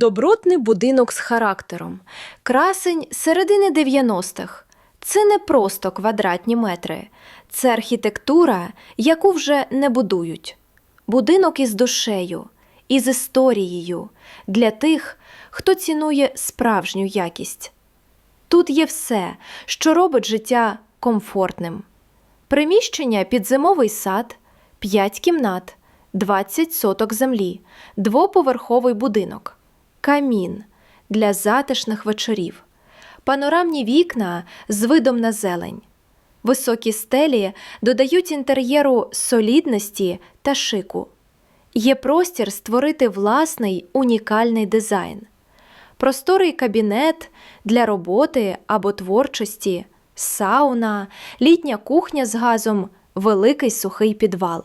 Добротний будинок з характером. Красень середини 90-х. Це не просто квадратні метри, це архітектура, яку вже не будують. Будинок із душею, із історією для тих, хто цінує справжню якість. Тут є все, що робить життя комфортним. Приміщення під зимовий сад, 5 кімнат, 20 соток землі, двоповерховий будинок, камін для затишних вечорів, панорамні вікна з видом на зелень. Високі стелі додають інтер'єру солідності та шику. Є простір створити власний унікальний дизайн просторий кабінет для роботи або творчості, сауна, літня кухня з газом, великий сухий підвал,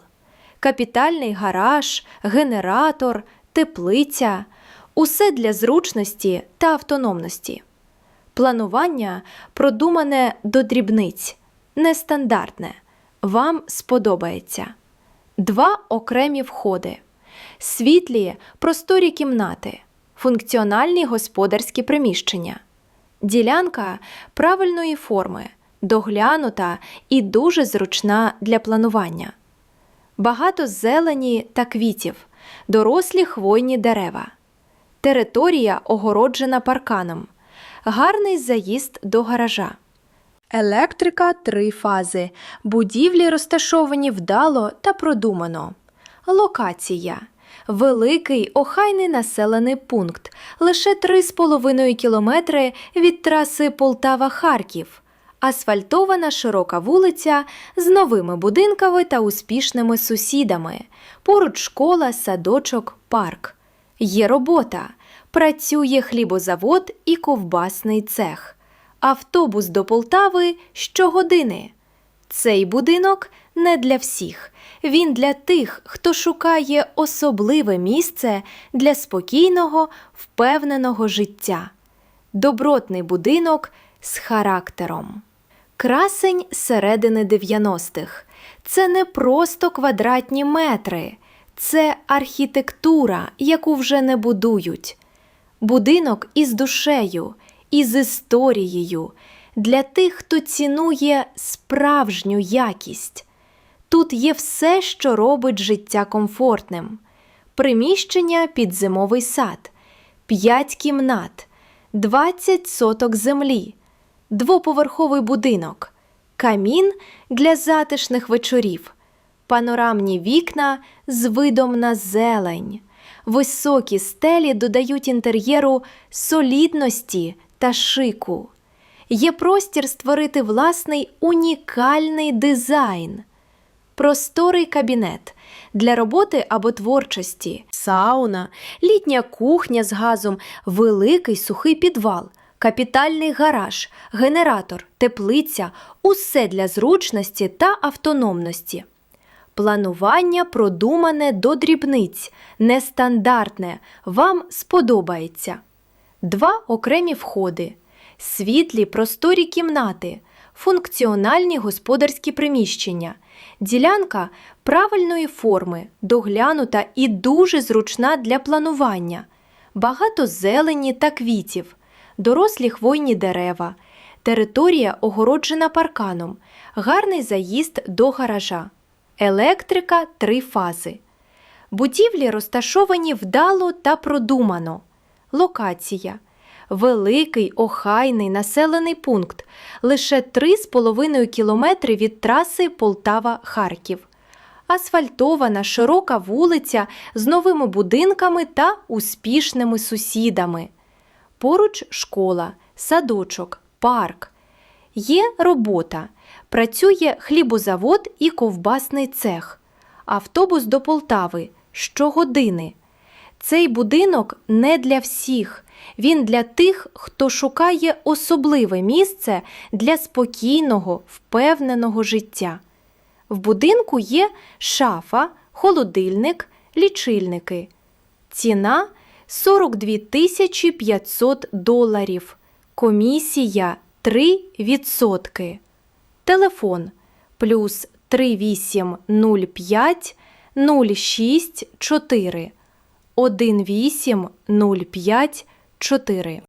капітальний гараж, генератор, теплиця усе для зручності та автономності. Планування продумане до дрібниць, нестандартне. Вам сподобається. Два окремі входи, світлі просторі кімнати, функціональні господарські приміщення, ділянка правильної форми, доглянута і дуже зручна для планування, багато зелені та квітів, дорослі хвойні дерева, територія огороджена парканом, гарний заїзд до гаража. Електрика три фази. Будівлі розташовані вдало та продумано. Локація. Великий охайний населений пункт. Лише 3,5 кілометри від траси Полтава-Харків. Асфальтована широка вулиця з новими будинками та успішними сусідами. Поруч школа, садочок, парк. Є робота. Працює хлібозавод і ковбасний цех автобус до Полтави щогодини. Цей будинок не для всіх. Він для тих, хто шукає особливе місце для спокійного, впевненого життя. Добротний будинок з характером. Красень середини 90-х. Це не просто квадратні метри, це архітектура, яку вже не будують. Будинок із душею, із історією. Для тих, хто цінує справжню якість. Тут є все, що робить життя комфортним: приміщення під зимовий сад, 5 кімнат, 20 соток землі, двоповерховий будинок, камін для затишних вечорів, панорамні вікна з видом на зелень. Високі стелі додають інтер'єру солідності та шику. Є простір створити власний унікальний дизайн, просторий кабінет для роботи або творчості, сауна, літня кухня з газом, великий сухий підвал, капітальний гараж, генератор, теплиця усе для зручності та автономності. Планування продумане до дрібниць, нестандартне, вам сподобається. Два окремі входи, світлі просторі кімнати, функціональні господарські приміщення, ділянка правильної форми, доглянута і дуже зручна для планування, багато зелені та квітів, дорослі хвойні дерева, територія огороджена парканом, гарний заїзд до гаража, електрика три фази. Будівлі розташовані вдало та продумано. Локація. Великий охайний населений пункт лише 3,5 кілометри від траси Полтава-Харків. Асфальтована широка вулиця з новими будинками та успішними сусідами. Поруч школа, садочок, парк. Є робота. Працює хлібозавод і ковбасний цех. Автобус до Полтави щогодини. Цей будинок не для всіх. Він для тих, хто шукає особливе місце для спокійного, впевненого життя. В будинку є шафа, холодильник, лічильники. Ціна 42 тисячі 500 доларів. Комісія 3%. Телефон плюс 3805 064 18054.